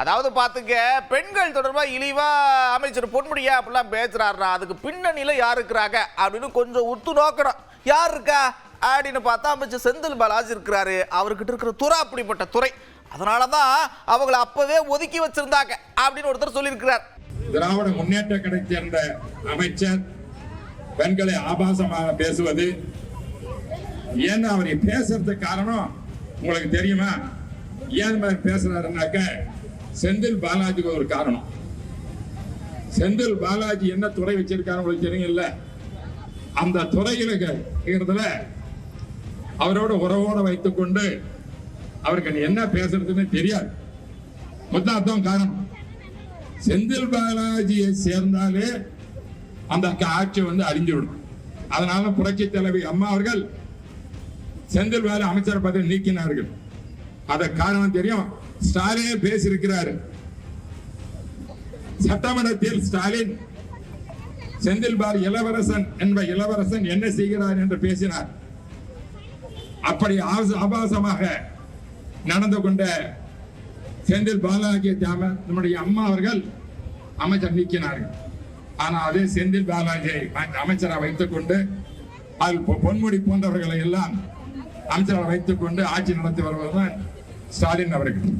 அதாவது பார்த்துக்க பெண்கள் தொடர்பாக இழிவா அமைச்சர் பொன்முடியா அப்படிலாம் பேசுறாருனா அதுக்கு பின்னணியில் யார் இருக்கிறாங்க அப்படின்னு கொஞ்சம் உத்து நோக்கணும். யார் இருக்கா? அப்படின்னு பார்த்தா அமைச்சர் செந்தில் பாலாஜி இருக்கிறாரு. அவர்கிட்ட இருக்கிற துறை அப்படிப்பட்ட துறை. அதனால தான் அவங்கள அப்பவே ஒதுக்கி வச்சிருந்தாங்க அப்படின்னு ஒருத்தர் சொல்லியிருக்கிறார். திராவிட முன்னேற்ற கடை சேர்ந்த அமைச்சர் பெண்களை ஆபாசமாக பேசுவது. ஏன்னா அவர் பேசுறதுக்கு காரணம் உங்களுக்கு தெரியுமா? ஏன் பேசுறாருனாக்க மாதிரி செந்தில் பாலாஜிக்கு ஒரு காரணம். செந்தில் பாலாஜி என்ன துறை வச்சிருக்காரு உங்களுக்கு தெரியும்ல? அந்த துறையில இருக்கிறதுல அவரோட உறவோட வைத்துக்கொண்டு அவருக்கு என்ன பேசுறதுன்னு தெரியாது. முத்தாத்தான் காரணம் செந்தில் பாலாஜியை சேர்ந்தாலே அந்த ஆட்சி வந்து அழிஞ்சுவிடும். அதனால புரட்சி தலைவி அம்மா அவர்கள் செந்தில் பாலாஜி அமைச்சர் பதவி நீக்கினார்கள். அத காரணம் தெரியும். ஸ்டாலினே பேசியிருக்கிறார். சட்டமன்றத்தில் ஸ்டாலின் செந்தில் பால் இளவரசன் என்ப இளவரசன் என்ன செய்கிறார் என்று பேசினார். அப்படி ஆபாசமாக நடந்து கொண்ட செந்தில் பாலாஜி நம்முடைய அம்மா அவர்கள் அமைச்சர் நீக்கினார்கள். ஆனால் அதே செந்தில் பாலாஜியை அமைச்சராக வைத்துக் கொண்டு அதில் பொ- பொன்முடி போன்றவர்களை எல்லாம் அமைச்சராக வைத்துக் கொண்டு ஆட்சி நடத்தி வருவதுதான் ஸ்டாலின் அவர்கள்